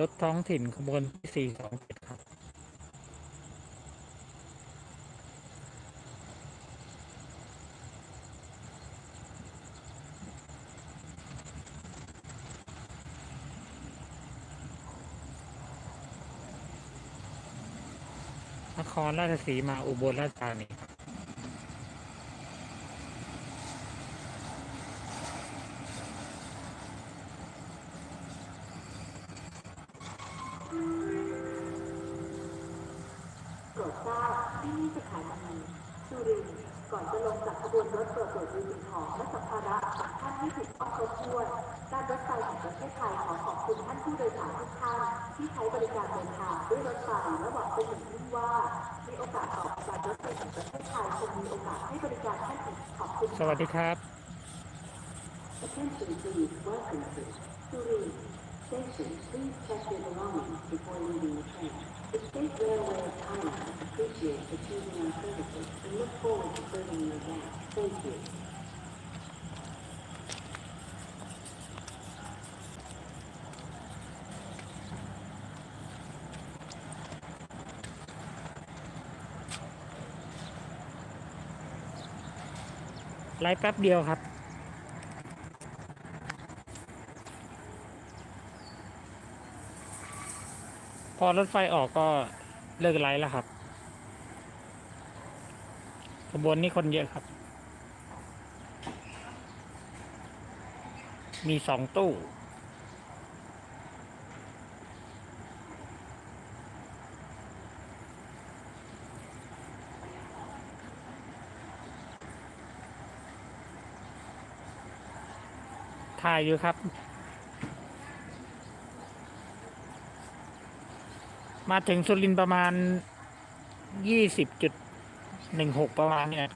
รถท้องถิ่นขบวนที่สี่สองเจ็ดครับนครราชสีมาอุบลราชธานีครับ ที่นี่สถานีสุรินทร์ก่อนจะลงจากขบวนรถโปรดโปรดดูสิ่งของและสัมภาระของท่านให้ถูกต้องครบถ้วนการรถไฟแห่งประเทศไทยขอขอบคุณท่านผู้โดยสารทุกท่านที่ใช้บริการเดินทางด้วยรถไฟและหวังเป็นอย่างยิ่งว่าในโอกาสต่อไปการรถไฟแห่งประเทศไทยคงมีโอกาสให้บริการท่านอีกขอบคุณสวัสดีครับ Attention please, welcome to Surin Station. Please check your belongings before leaving the train. The State Railway of Thailand appreciates the choosing our services and look forward to serving you again. Thank you. ไลฟ์แป๊บเดียวครับ พอรถไฟออกก็เลิกไลฟ์แล้วครับขบวนนี้คนเยอะครับ มีสองตู้ ถ่ายอยู่ครับ มาถึงสุรินประมาณยี่สิบจุดหนึ่งหกประมาณเนี่ย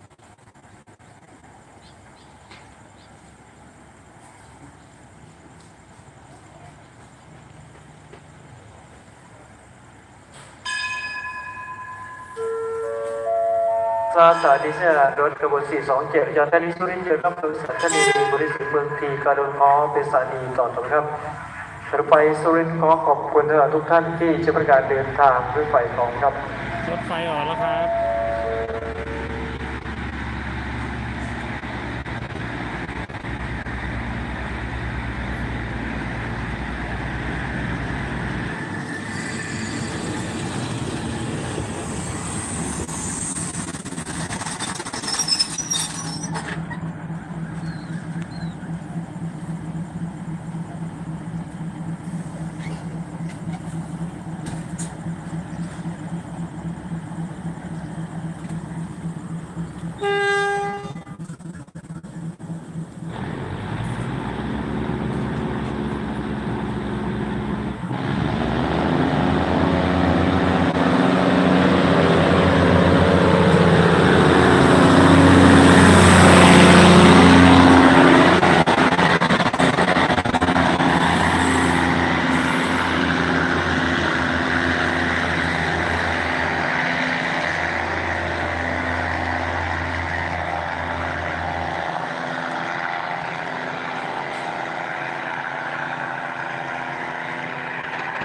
สถานีเสนารถกระบวน427ยานธานีสุรินทร์เจอกับตัวสถานีบริษัทเมืองทีการุณอ้อเป็นสถานีต่อตรงครับ รถไฟสุรินทร์ขอขอบคุณทุกท่านที่ใช้บริการเดินทางด้วยไฟของครับ รถไฟออกแล้วครับ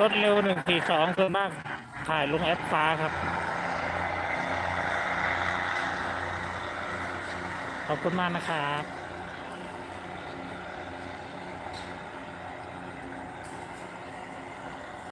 รถเร็วหนึ่งสี่สองส่วนมากถ่ายลงแอปฟ้าครับ ขอบคุณมากนะครับ